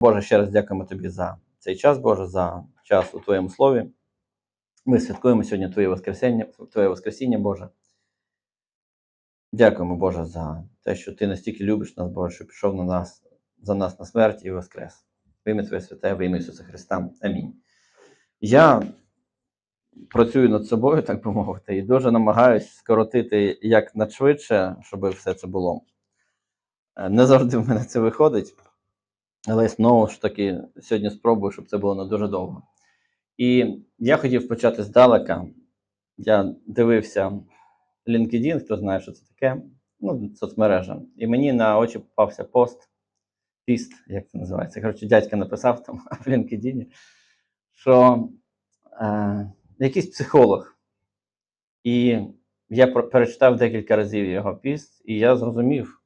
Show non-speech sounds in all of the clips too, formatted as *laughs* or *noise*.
Боже, ще раз дякуємо тобі за цей час, Боже, за час у Твоєму слові. Ми святкуємо сьогодні Твоє Воскресіння, Твоє Воскресіння, Боже. Дякуємо, Боже, за те, що Ти настільки любиш нас, Боже, що пішов на нас, за нас на смерть і воскрес. В ім'я Твоє святе, в ім'я Ісуса Христа. Амінь. Я працюю над собою, так би мовити, і дуже намагаюсь скоротити як надшвидше, щоб все це було. Е, Не завжди в мене це виходить, але знову ж таки сьогодні спробую, щоб це було не дуже довго. І я хотів почати здалека. Я дивився LinkedIn, хто знає, що це таке, ну, соцмережа. І мені на очі попався пост, піст, як це називається. Коротше, дядька написав там *laughs* в LinkedIn, що е, якийсь психолог. І я перечитав декілька разів його піст, і я зрозумів,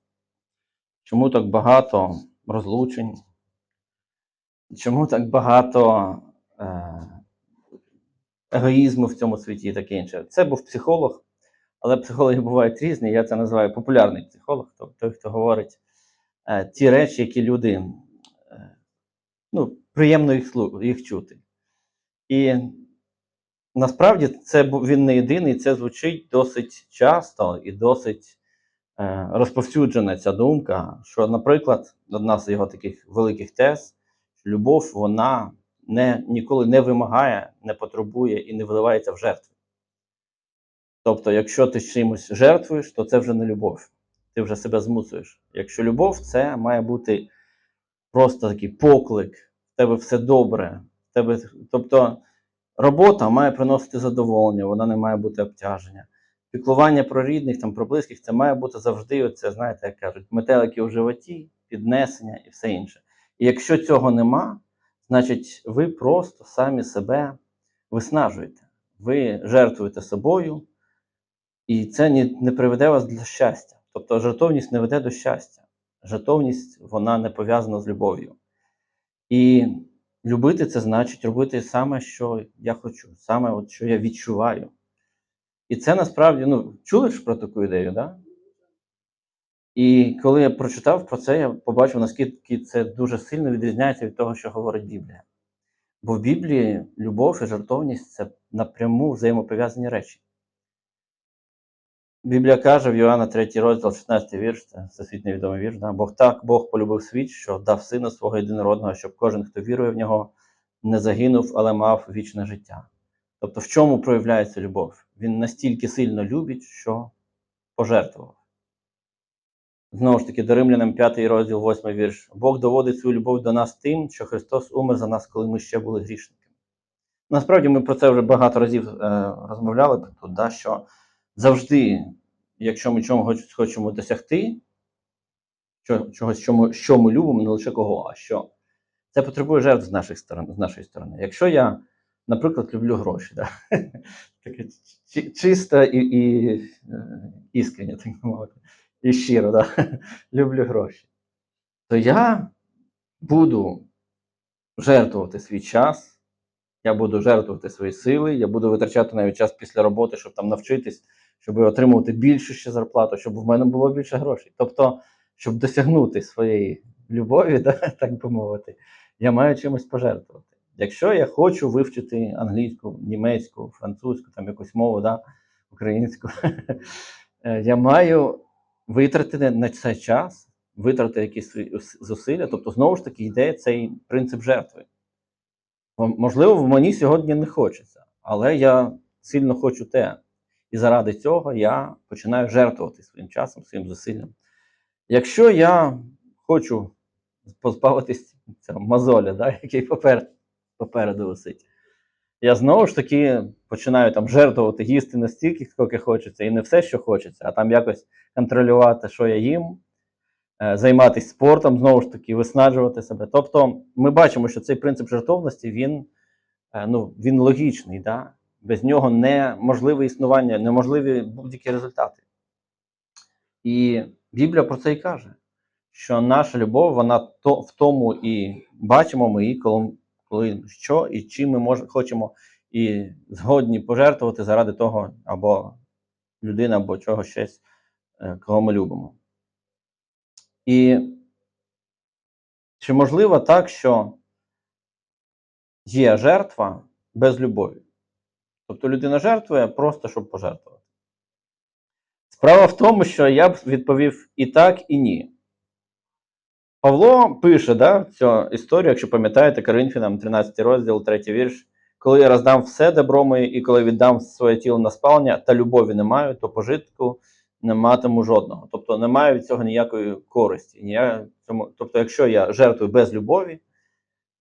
чому так багато розлучень, чому так багато е, егоїзму в цьому світі і таке інше. Це був психолог, але психологи бувають різні. Я це називаю популярний психолог, тобто той, хто говорить е, ті речі, які люди е, ну, приємно їх, їх чути. І насправді це він не єдиний, це звучить досить часто і досить розповсюджена ця думка, що, наприклад, одна з його таких великих тез, що любов вона не, ніколи не вимагає, не потребує і не виливається в жертву. Тобто, якщо ти чимось жертвуєш, то це вже не любов. Ти вже себе змусуєш. Якщо любов, це має бути просто такий поклик, в тебе все добре. Тебе, тобто робота має приносити задоволення, вона не має бути обтяження. Піклування про рідних, там, про близьких, це має бути завжди, оце, знаєте, як кажуть, метелики у животі, піднесення і все інше. І якщо цього нема, значить ви просто самі себе виснажуєте. Ви жертвуєте собою, і це не приведе вас до щастя. Тобто жертовність не веде до щастя. Жертовність вона не пов'язана з любов'ю. І любити це значить робити саме, що я хочу, саме, от, що я відчуваю. І це насправді, ну, чули ж про таку ідею, да? І коли я прочитав про це, я побачив, наскільки це дуже сильно відрізняється від того, що говорить Біблія. Бо в Біблії любов і жертовність це напряму взаємопов'язані речі. Біблія каже в Йоанна 3 розділ, 16 вірш, це всесвітньо відомий вірш. Да? Бог так Бог полюбив світ, що дав сина свого єдинородного, щоб кожен, хто вірує в нього, не загинув, але мав вічне життя. Тобто, в чому проявляється любов? Він настільки сильно любить, що пожертвував. Знову ж таки, до Римлянам 5 розділ, 8 вірш. Бог доводить свою любов до нас тим, що Христос умер за нас, коли ми ще були грішниками. Насправді ми про це вже багато разів е, розмовляли тут, да, що завжди, якщо ми чогось хочемо досягти, чогось, що ми, що ми любимо, не лише кого, а що, це потребує жертв з, наших сторон, з нашої сторони. Якщо я, наприклад, люблю гроші, да, *laughs* таке чисто і, і е, іскренне, так мовити, і щиро, да, *laughs* люблю гроші, то я буду жертвувати свій час. Я буду жертвувати свої сили, я буду витрачати навіть час після роботи, щоб там навчитись, щоб отримувати більшу ще зарплату, щоб в мене було більше грошей. Тобто, щоб досягнути своєї любові, *laughs* да, так би мовити, я маю чимось пожертвувати. Якщо я хочу вивчити англійську, німецьку, французьку, там якусь мову, да, українську, *laughs* е, я маю витратити на це час, витратити якісь зусилля. Тобто, знову ж таки, йде цей принцип жертви. Можливо, мені сьогодні не хочеться, але я сильно хочу те. І заради цього я починаю жертвувати своїм часом, своїм зусиллям. Якщо я хочу позбавитись цього мозоля, да, який попер, попереду висить, я знову ж таки починаю там жертвувати, їсти настільки, скільки хочеться, і не все, що хочеться, а там якось контролювати, що я їм, е, займатися спортом, знову ж таки, виснажувати себе. Тобто, ми бачимо, що цей принцип жертовності він, е, ну, він логічний. Да? Без нього неможливе існування, неможливі будь-які результати. І Біблія про це і каже, що наша любов, вона то, в тому і бачимо ми її, коли, коли що і чим ми мож, хочемо і згодні пожертвувати заради того, або людини, або чого щось, е, кого ми любимо. І Чи можливо так, що є жертва без любові? Тобто людина жертвує просто, щоб пожертвувати. Справа в тому, що я б відповів і так, і ні. Павло пише да, цю історію, якщо пам'ятаєте, Коринфянам 13 розділ, 3 вірш. Коли я роздам все добро моє, і коли віддам своє тіло на спалення, та любові не маю, то пожитку не матиму жодного. Тобто не маю від цього ніякої користі. Тобто, якщо я жертвую без любові,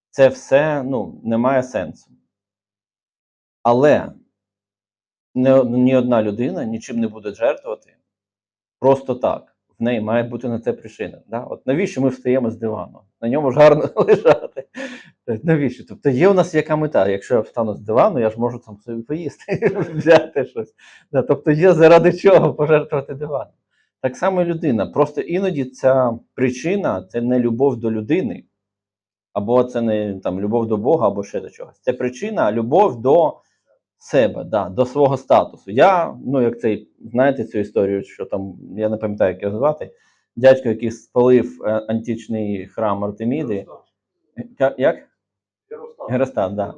це все ну, не має сенсу. Але ні одна людина нічим не буде жертвувати просто так. Неї має бути на це причина. Да? От навіщо ми встаємо з дивану? На ньому ж гарно *laughs* лежати. Навіщо? Тобто є у нас яка мета? Якщо я встану з дивану, я ж можу там собі поїсти, *laughs* взяти щось. Да, тобто є заради чого пожертвувати диван. Так само і людина. Просто іноді ця причина це не любов до людини, або це не там, любов до Бога, або ще до чогось. Це причина любов до себе, да, до свого статусу. Я, ну як цей, знаєте цю історію, що там, я не пам'ятаю, як його звати, дядько, який спалив е, античний храм Артеміди. Ка- Як? Геростат, да.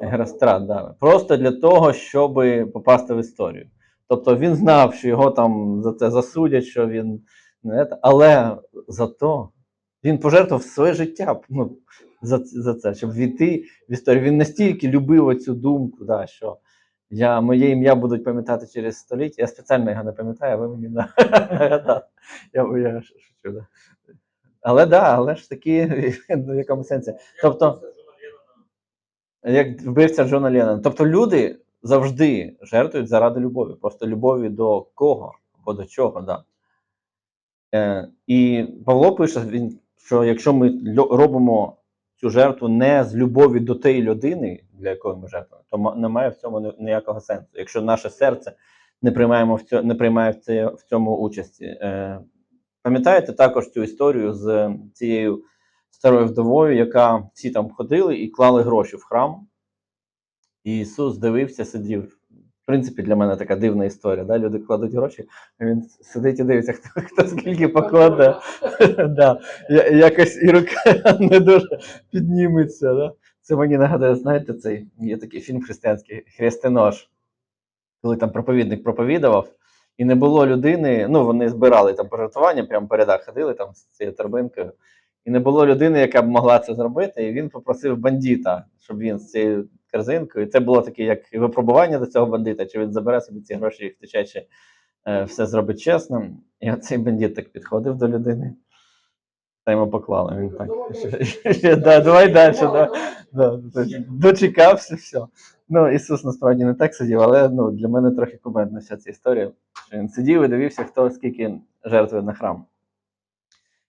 Герострат, да. Просто для того, щоб попасти в історію. Тобто він знав, що його там за це засудять, що він але зато він пожертвував своє життя ну, за, за це, щоб війти в історію. Він настільки любив цю думку, да, що я, моє ім'я будуть пам'ятати через століття. Я спеціально його не пам'ятаю, а ви мені да, *laughs* нагадали. Я, я шучу, да. Але да, але ж таки, *laughs* ну, в якому сенсі. Тобто, як вбивця Джона Леннона. Тобто люди завжди жертвують заради любові. Просто любові до кого або до чого. Да. Е, і Павло пише, він, що якщо ми робимо цю жертву не з любові до тієї людини, для якої ми жертвуємо, то ма- немає в цьому ніякого сенсу. Якщо наше серце не, приймаємо в цьому, не приймає в цьому участі. Е, пам'ятаєте також цю історію з цією старою вдовою, яка всі там ходили і клали гроші в храм. І Ісус дивився, сидів. В принципі, для мене така дивна історія. Да? Люди кладуть гроші, а він сидить і дивиться, хто, хто скільки покладе. *laughs* да. Я- Якось і рука *laughs* не дуже підніметься. Да? Це мені нагадує, знаєте, цей є такий фільм християнський Хрестинож, коли там проповідник проповідував, і не було людини. Ну, вони збирали там пожертвування, прямо по рядах ходили там з цією торбинкою. І не було людини, яка б могла це зробити, і він попросив бандита, щоб він з цією корзинкою. І це було таке, як випробування до цього бандита, чи він забере собі ці гроші і втече, чи е, все зробить чесно. І оцей бандит так підходив до людини. Та йому поклали. Він так. давай далі. *laughs* Да, да, тобто дочекався, все. Ну, Ісус насправді не так сидів, але ну, для мене трохи кумедна вся ця історія. Він сидів і дивився, хто скільки жертвує на храм.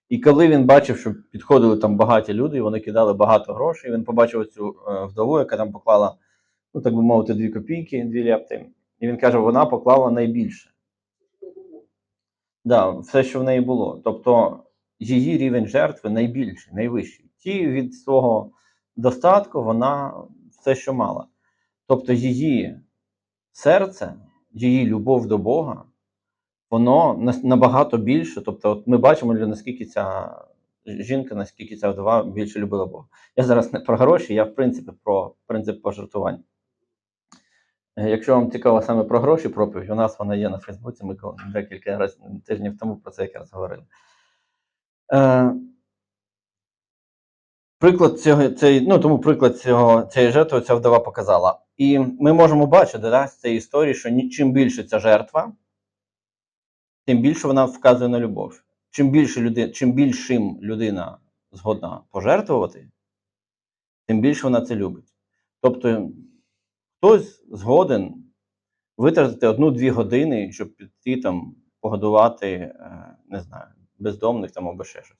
І коли він бачив, що підходили там багаті люди, і вони кидали багато грошей, він побачив цю е, вдову, яка там поклала, ну так би мовити, дві копійки, дві ляпти. І він каже, вона поклала найбільше. Да, все, що в неї було. Тобто її рівень жертви найбільший, найвищий. Ті від свого достатку вона все, що мала. Тобто її серце, її любов до Бога, воно набагато більше. Тобто, от ми бачимо, наскільки ця жінка, наскільки ця вдова більше любила Бога. Я зараз не про гроші, я в принципі про принцип пожертвування. Якщо вам цікаво саме про гроші, проповідь, у нас вона є на Фейсбуці. Ми декілька раз, тижнів тому про це якраз говорили. Е, приклад цього, цей, ну, тому приклад цього, цієї жертви ця вдова показала. І ми можемо бачити да, з цієї історії, що чим більше ця жертва, тим більше вона вказує на любов. Чим більше люди, чим більшим людина згодна пожертвувати, тим більше вона це любить. Тобто, хтось згоден витратити одну-дві години, щоб піти там погодувати, е, не знаю, бездомних там або ще щось.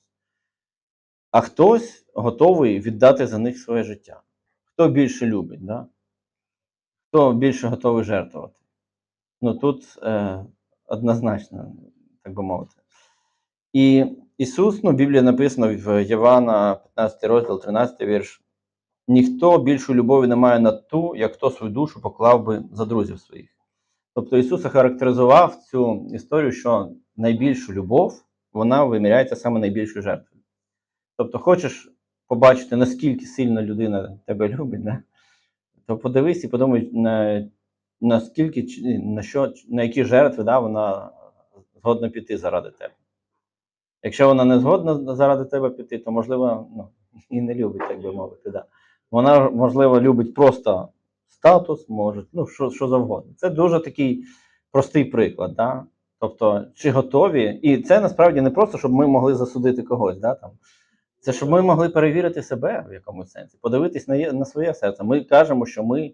А хтось готовий віддати за них своє життя. Хто більше любить, да? хто більше готовий жертвувати. Ну тут е, однозначно, так би мовити. І Ісус, ну, в Біблії написано в Євана, 15 розділ, 13 вірш. Ніхто більшу любові не має на ту, як хто свою душу поклав би за друзів своїх. Тобто Ісус охарактеризував цю історію, що найбільшу любов вона виміряється саме найбільшою жертвою. Тобто, хочеш побачити, наскільки сильно людина тебе любить, да? то подивись і подумай, на, наскільки, на, що, на які жертви да, вона згодна піти заради тебе. Якщо вона не згодна заради тебе піти, то можливо ну, *laughs* і не любить, так би мовити. Да. Вона, можливо, любить просто статус, може, ну, що, що завгодно. Це дуже такий простий приклад. Да? Тобто, чи готові, і це насправді не просто, щоб ми могли засудити когось. Да, там. Це щоб ми могли перевірити себе в якомусь сенсі, подивитись на, на своє серце. Ми кажемо, що ми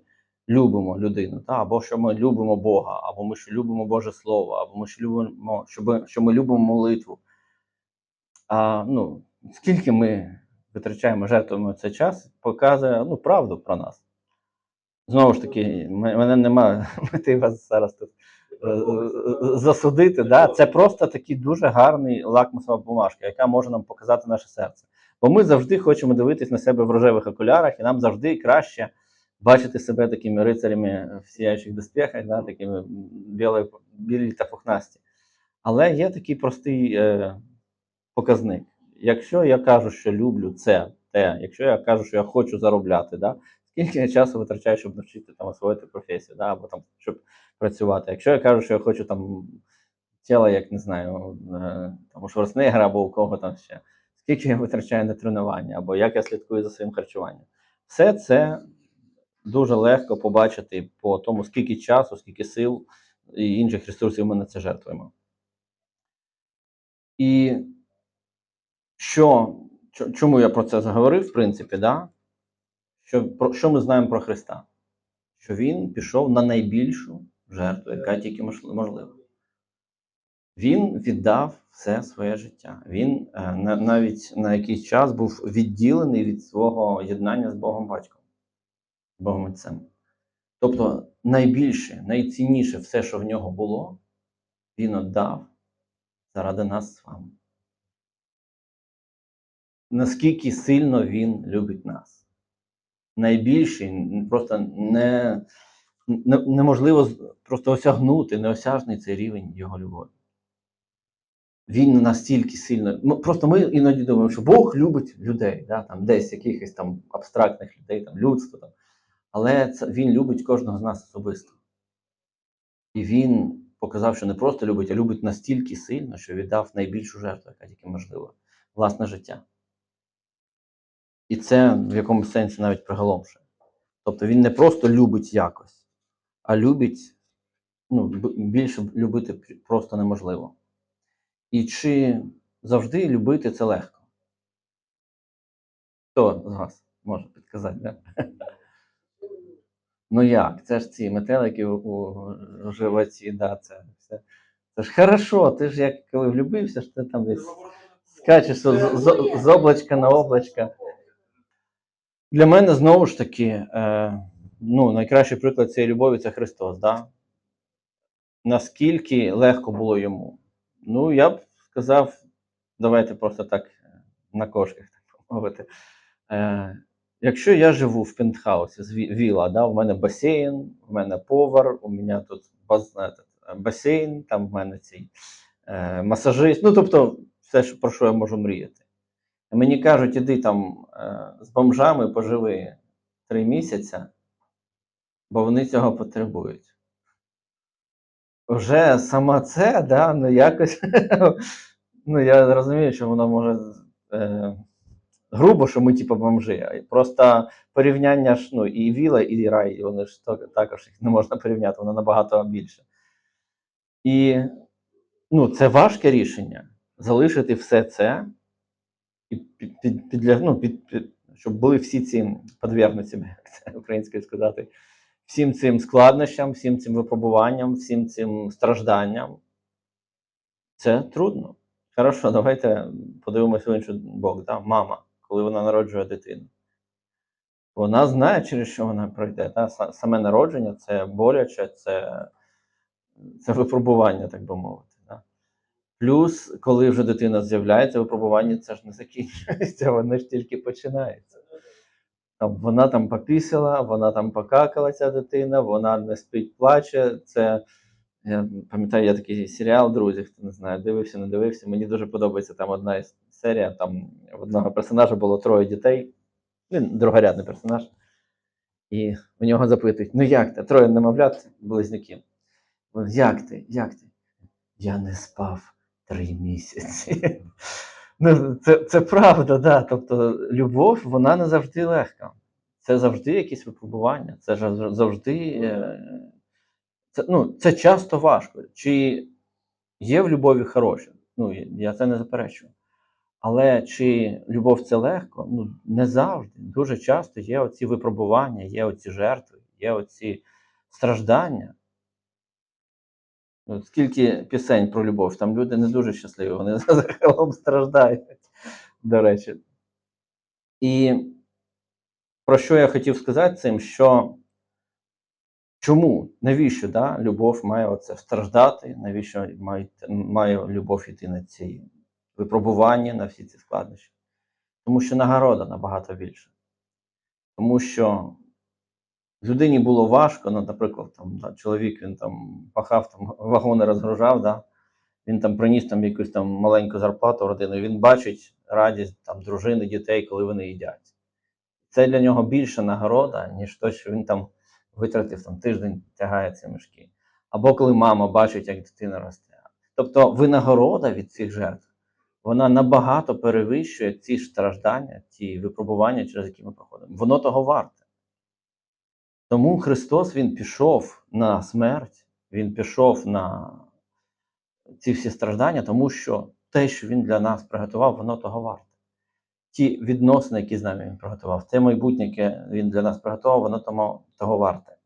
любимо людину, та, або що ми любимо Бога, або ми що любимо Боже Слово, або ми що любимо, що ми, що ми любимо молитву. А ну, скільки ми витрачаємо, жертвуємо цей час, показує ну, правду про нас. Знову ж таки, мене немає *laughs* мети вас зараз тут е, е, засудити. Да? Це просто такий дуже гарний лакмусова бумажка, яка може нам показати наше серце. Бо ми завжди хочемо дивитись на себе в рожевих окулярах, і нам завжди краще бачити себе такими рицарями в сіяючих доспіхах, да? такими білі, білі та пухнасті. Але є такий простий е, показник. Якщо я кажу, що люблю це, те, якщо я кажу, що я хочу заробляти, да? скільки я часу витрачаю, щоб навчити там освоїти професію, да? або там щоб працювати. Якщо я кажу, що я хочу там тіло, як не знаю, е, там у Шварценеггера або у кого там ще, скільки я витрачаю на тренування, або як я слідкую за своїм харчуванням. Все це дуже легко побачити по тому, скільки часу, скільки сил і інших ресурсів ми на це жертвуємо. І що, чому я про це заговорив, в принципі, да? що, про, що ми знаємо про Христа? Що Він пішов на найбільшу жертву, яка тільки можлива. Він віддав все своє життя. Він е, навіть на якийсь час був відділений від свого єднання з Богом Батьком, Богом Отцем. Тобто найбільше, найцінніше все, що в нього було, він віддав заради нас з вами. Наскільки сильно він любить нас. Найбільший, просто не, не, неможливо просто осягнути, неосяжний цей рівень його любові. Він настільки сильно. Ну, просто ми іноді думаємо, що Бог любить людей, да, там, десь якихось там абстрактних людей, там, людство. Там. Але це, він любить кожного з нас особисто. І він показав, що не просто любить, а любить настільки сильно, що віддав найбільшу жертву, яка тільки можлива, власне життя. І це в якомусь сенсі навіть приголомшує. Тобто він не просто любить якось, а любить, ну, більше любити просто неможливо. І чи завжди любити це легко? Хто з вас може підказати? Да? Ну як? Це ж ці метелики у, у животі, да, це все. Це ж хорошо, ти ж як коли влюбився, ж ти там десь скачеш з, з, з облачка на облачка. Для мене знову ж таки, е, ну, найкращий приклад цієї любові це Христос. Да? Наскільки легко було йому? Ну, я б сказав, давайте просто так е, на кошках, так *laughs* мовити. Е, якщо я живу в пентхаусі з віла, да, в мене басейн, в мене повар, у мене тут басейн, там в мене цей е, масажист, ну тобто все, про що я можу мріяти. Мені кажуть, іди там е, з бомжами поживи три місяці, бо вони цього потребують. Вже сама це, да, ну якось. *laughs* ну, я розумію, що воно може е, грубо, що ми типу бомжи. Просто порівняння ж, ну, і віла, і рай, вони ж також їх не можна порівняти, воно набагато більше. І ну, це важке рішення залишити все це і під, під, підля- ну, під, під, щоб були всі ці подвергнуті, *laughs* як це українською сказати, всім цим складнощам, всім цим випробуванням, всім цим стражданням. Це трудно. Хорошо, давайте подивимося в інший бок. Да? Мама, коли вона народжує дитину. Вона знає, через що вона пройде. Са- Саме народження це боляче, це, це випробування, так би мовити. Да? Плюс, коли вже дитина з'являється, випробування це ж не закінчується, *laughs* воно ж тільки починається. Там, вона там попісила, вона там покакала ця дитина, вона не спить, плаче. Це я пам'ятаю, я такий серіал, друзі, хто не знає, дивився, не дивився. Мені дуже подобається там одна із серія, там в одного персонажа було троє дітей. Він другорядний персонаж. І у нього запитують: ну як ти? Троє немовлят, близнюки. Він, Як ти? Як ти? Я не спав три місяці. *laughs* Ну, це, це правда, да. Тобто любов, вона не завжди легка. Це завжди якісь випробування, це завжди. е, Це, ну, це часто важко. Чи є в любові хороше? Ну, я це не заперечую. Але чи любов це легко? Ну, не завжди. Дуже часто є оці випробування, є оці жертви, є оці страждання. Ну, Скільки пісень про любов, там люди не дуже щасливі, вони *laughs* загалом страждають, до речі. І про що я хотів сказати цим, що чому, навіщо да, любов має оце страждати, навіщо має, має любов йти на ці випробування, на всі ці складнощі? Тому що нагорода набагато більша. Тому що людині було важко, ну, наприклад, там, да, чоловік він там пахав, там, вагони розгружав, да, він там приніс там якусь там маленьку зарплату в родину, він бачить радість там, дружини, дітей, коли вони їдять. Це для нього більша нагорода, ніж те, що він там витратив там, тиждень, тягає ці мішки. Або коли мама бачить, як дитина росте. Тобто винагорода від цих жертв, вона набагато перевищує ці страждання, ті випробування, через які ми проходимо. Воно того варте. Тому Христос Він пішов на смерть, Він пішов на ці всі страждання, тому що те, що Він для нас приготував, воно того варте. Ті відносини, які з нами він приготував, те майбутнє, яке він для нас приготував, воно тому, того варте.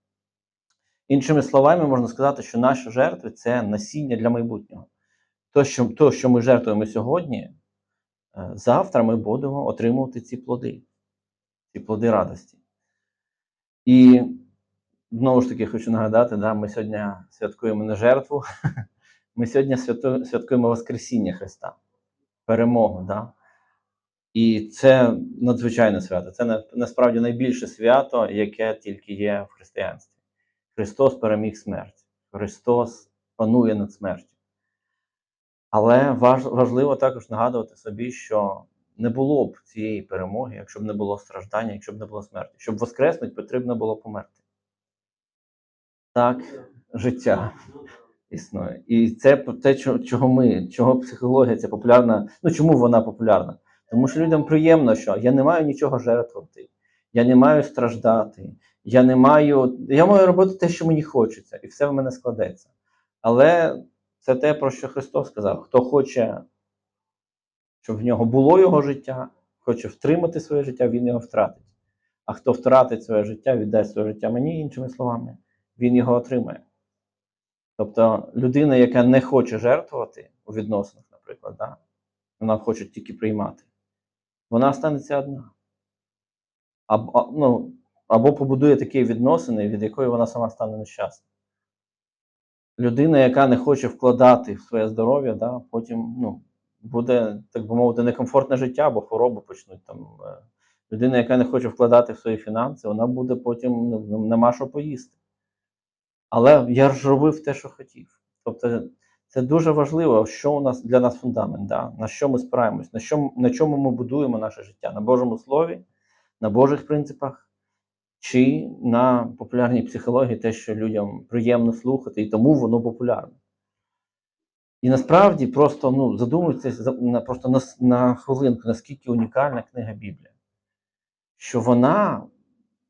Іншими словами, можна сказати, що наші жертви це насіння для майбутнього. То, що, то, що ми жертвуємо сьогодні, е, завтра ми будемо отримувати ці плоди, ці плоди радості. І знову ж таки хочу нагадати, да, ми сьогодні святкуємо не жертву, *laughs* ми сьогодні святкуємо Воскресіння Христа, перемогу. Да? І це надзвичайне свято. Це насправді найбільше свято, яке тільки є в християнстві. Христос переміг смерть. Христос панує над смертю. Але важ, важливо також нагадувати собі, що не було б цієї перемоги, якщо б не було страждання, якщо б не було смерті. Щоб воскреснути, потрібно було померти. Так, життя існує. І це те, чого ми, чого психологія ця популярна. Ну чому вона популярна? Тому що людям приємно, що я не маю нічого жертвувати, я не маю страждати, я не маю. Я маю робити те, що мені хочеться, і все в мене складеться. Але це те, про що Христос сказав: хто хоче, щоб в нього було його життя, хоче втримати своє життя, він його втратить. А хто втратить своє життя, віддасть своє життя мені, іншими словами, він його отримає. Тобто людина, яка не хоче жертвувати у відносинах, наприклад, да? вона хоче тільки приймати, вона станеться одна. Або, ну, або побудує такі відносини, від якої вона сама стане нещасна. Людина, яка не хоче вкладати в своє здоров'я, да, потім ну, буде, так би мовити, некомфортне життя або хвороби почнуть там. е. Людина, яка не хоче вкладати в свої фінанси, вона буде потім ну, нема що поїсти. Але я ж робив те, що хотів. Тобто це дуже важливо, що у нас для нас фундамент, да? на що ми спираємось, на, що, на чому ми будуємо наше життя, на Божому Слові, на Божих принципах, чи на популярній психології, те, що людям приємно слухати, і тому воно популярне. І насправді просто ну, задумуйтесь на, просто на, на хвилинку, наскільки унікальна книга Біблія, що вона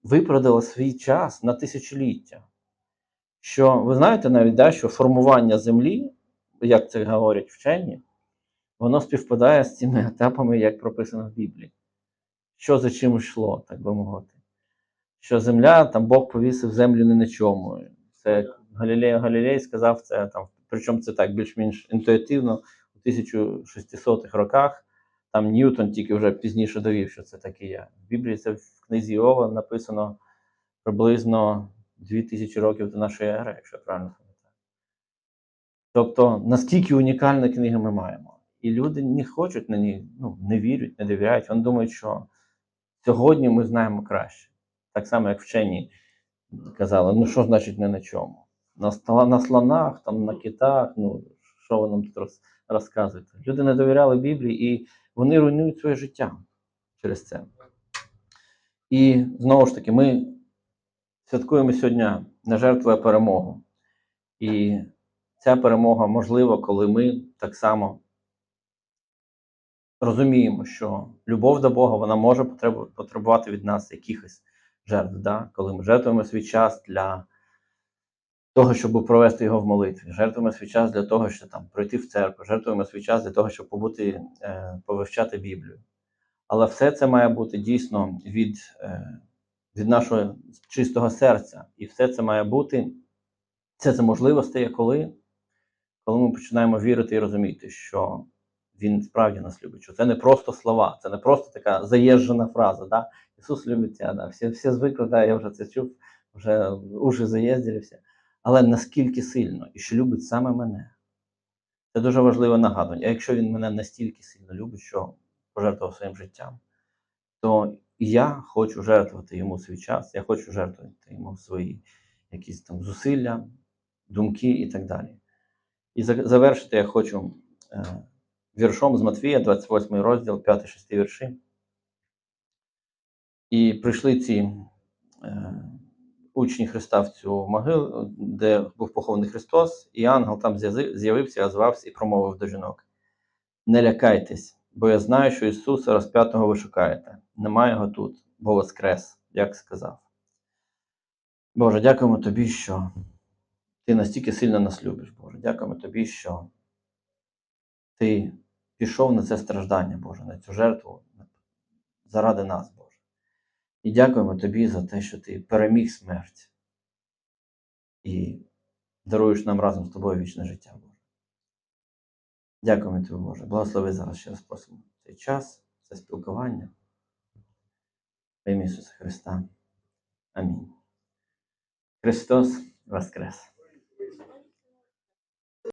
виправдала свій час на тисячоліття. Що ви знаєте навіть, да, що формування землі, як це говорять вчені, воно співпадає з цими *laughs* етапами, як прописано в Біблії. Що за чим йшло, так би мовити. Що земля, там Бог повісив землю не на чому. Це Галілей Галілей сказав це там, причому це так більш-менш інтуїтивно у 1600-х роках. Там Ньютон тільки вже пізніше довів, що це таке є. В Біблії це в книзі Іова написано приблизно 2000 років до нашої ери, якщо я правильно пам'ятаю. Тобто, наскільки унікальна книга ми маємо. І люди не хочуть на ній, ну, не вірять, не довіряють. Вони думають, що сьогодні ми знаємо краще. Так само, як вчені казали, ну що значить не на чому? На, на слонах, там, на китах, ну що ви нам тут роз, розказуєте? Люди не довіряли Біблії, і вони руйнують своє життя через це. І знову ж таки, ми святкуємо сьогодні не жертвує перемогу. І ця перемога можлива, коли ми так само розуміємо, що любов до Бога вона може потребувати від нас якихось жертв. Да? Коли ми жертвуємо свій час для того, щоб провести його в молитві, жертвуємо свій час для того, щоб там пройти в церкву, жертвуємо свій час для того, щоб побути, е, повивчати Біблію. Але все це має бути дійсно від, е, від нашого чистого серця. І все це має бути, все це можливо стає коли, коли ми починаємо вірити і розуміти, що він справді нас любить. Що це не просто слова, це не просто така заїжджена фраза. Да? Ісус любить тебе, да? всі, всі звикли, да? я вже це чув, вже уші заїздили. Але наскільки сильно і що любить саме мене. Це дуже важливе нагадування. А якщо він мене настільки сильно любить, що пожертвував своїм життям, то я хочу жертвувати йому свій час, я хочу жертвувати йому свої якісь там зусилля, думки і так далі. І завершити я хочу е, віршом з Матвія, 28 розділ, 5-6 вірші. І прийшли ці е, учні Христа в цю могилу, де був похований Христос, і ангел там з'явився, озвався і промовив до жінок: Не лякайтесь, бо я знаю, що Ісуса розп'ятого ви шукаєте. Немає його тут, бо воскрес, як сказав. Боже, дякуємо Тобі, що Ти настільки сильно нас любиш, Боже. Дякуємо Тобі, що Ти пішов на це страждання, Боже, на цю жертву заради нас, Боже. І дякуємо Тобі за те, що Ти переміг смерть і даруєш нам разом з тобою вічне життя, Боже. Дякуємо Тобі, Боже. Благослови зараз ще раз просимо цей час, це спілкування. Ім'я Ісуса Христа. Амінь. Христос Воскрес!